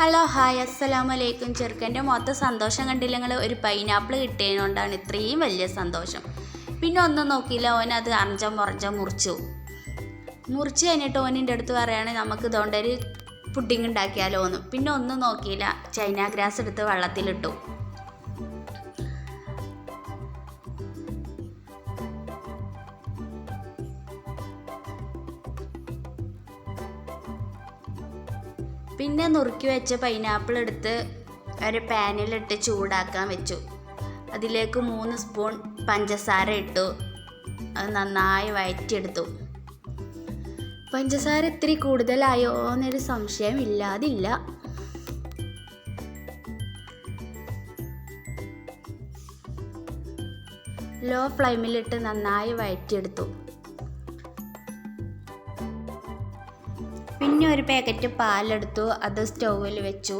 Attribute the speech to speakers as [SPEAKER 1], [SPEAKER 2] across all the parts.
[SPEAKER 1] Hello hi അസ്സലാമു അലൈക്കും ചെറുക്കന്റെ മൊത്തം സന്തോഷം കണ്ടില്ല. നിങ്ങൾ ഒരു പൈനാപ്പിൾ കിട്ടിയതുകൊണ്ടാണ് ഇത്രയും വലിയ സന്തോഷം. പിന്നെ ഒന്നും നോക്കിയില്ല. ഓൻ അത് അറഞ്ചം മുറഞ്ചം മുറിച്ചു. മുറിച്ച് കഴിഞ്ഞിട്ട് ഓനിന്റെ അടുത്ത് പറയുകയാണെങ്കിൽ നമുക്ക് ഇതുകൊണ്ടൊരു പുഡിങ് ഉണ്ടാക്കിയാലോ എന്ന് പിന്നെ ഒന്നും നോക്കിയില്ല. ചൈന ഗ്രാസ് എടുത്ത് വെള്ളത്തിലിട്ടു. പിന്നെ നുറുക്കി വെച്ച പൈനാപ്പിൾ എടുത്ത് ഒരു പാനിലിട്ട് ചൂടാക്കാൻ വെച്ചു. അതിലേക്ക് മൂന്ന് സ്പൂൺ പഞ്ചസാര ഇട്ടു. അത് നന്നായി വയറ്റിയെടുത്തു. പഞ്ചസാര ഇത്തിരി കൂടുതലായോ എന്നൊരു സംശയം ഇല്ലാതില്ല. ലോ ഫ്ലെയിമിലിട്ട് നന്നായി വഴറ്റിയെടുത്തു പിന്നെ ഒരു പാക്കറ്റ് പാലെടുത്തു അത് സ്റ്റൗവിൽ വെച്ചു.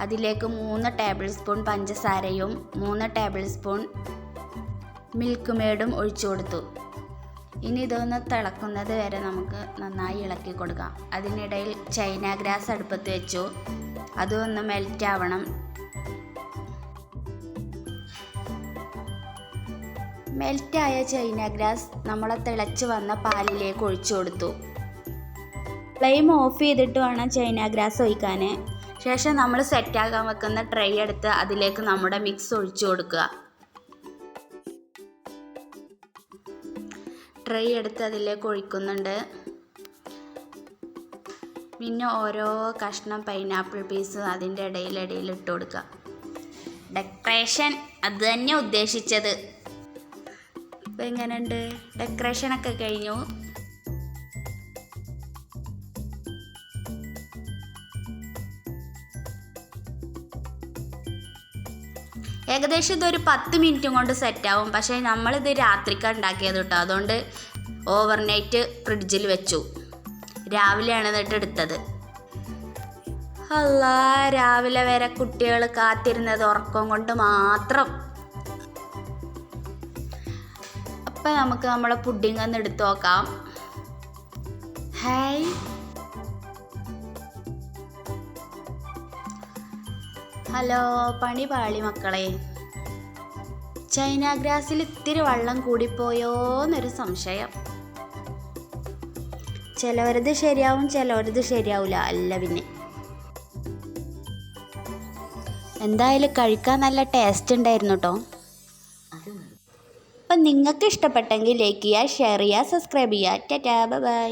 [SPEAKER 1] അതിലേക്ക് മൂന്ന് ടേബിൾ സ്പൂൺ പഞ്ചസാരയും മൂന്ന് ടേബിൾ സ്പൂൺ മിൽക്ക് മേഡും ഒഴിച്ചു കൊടുത്തു. ഇനി ഇതൊന്ന് തിളക്കുന്നത് വരെ നമുക്ക് നന്നായി ഇളക്കി കൊടുക്കാം. അതിനിടയിൽ ചൈന ഗ്രാസ് അടുപ്പത്ത് വെച്ചു. അതൊന്ന് മെൽറ്റ് ആവണം. മെൽറ്റായ ചൈന ഗ്രാസ് നമ്മളെ തിളച്ച് വന്ന പാലിലേക്ക് ഒഴിച്ചു കൊടുത്തു. ഫ്ലെയിം ഓഫ് ചെയ്തിട്ട് വേണം ചൈന ഗ്രാസ് ഒഴിക്കാൻ ശേഷം നമ്മൾ സെറ്റാക്കാൻ വെക്കുന്ന ട്രേ എടുത്ത് അതിലേക്ക് നമ്മുടെ മിക്സ് ഒഴിച്ചു കൊടുക്കുക. ട്രേ എടുത്ത് അതിലേക്ക് ഒഴിക്കുന്നുണ്ട്. പിന്നെ ഓരോ കഷ്ണം പൈനാപ്പിൾ പീസ് അതിന്റെ ഇടയിൽ ഇട്ട് കൊടുക്കുക. ഡെക്കറേഷൻ അത് തന്നെ ഉദ്ദേശിച്ചത്. ഇപ്പം എങ്ങനെയുണ്ട്? ഡെക്കറേഷനൊക്കെ കഴിഞ്ഞു. ഏകദേശം ഇതൊരു പത്ത് മിനിറ്റും കൊണ്ട് സെറ്റാവും പക്ഷേ നമ്മളിത് രാത്രിക്കാണ് ഉണ്ടാക്കിയത് കേട്ടോ അതുകൊണ്ട് ഓവർനൈറ്റ് ഫ്രിഡ്ജിൽ വെച്ചു. രാവിലെയാണ് എന്നിട്ട് എടുത്തത്. അല്ല രാവിലെ വരെ കുട്ടികൾ കാത്തിരുന്നത് ഉറക്കം കൊണ്ട് മാത്രം. അപ്പം നമുക്ക് നമ്മളെ പുഡിംഗ് ഒന്ന് എടുത്തു നോക്കാം. ഹലോ പണി പാളി മക്കളെ. ചൈന ഗ്രാസിൽ ഇത്തിരി വെള്ളം കൂടിപ്പോയോന്നൊരു സംശയം. ചിലവരത് ശരിയാവും ചിലവരത് ശരിയാവില്ല അല്ല പിന്നെ. എന്തായാലും കഴിക്കാൻ നല്ല ടേസ്റ്റ് ഉണ്ടായിരുന്നു കേട്ടോ അപ്പം നിങ്ങൾക്ക് ഇഷ്ടപ്പെട്ടെങ്കിൽ ലൈക്ക് ചെയ്യുക ഷെയർ ചെയ്യുക സബ്സ്ക്രൈബ് ചെയ്യുക. Tata bye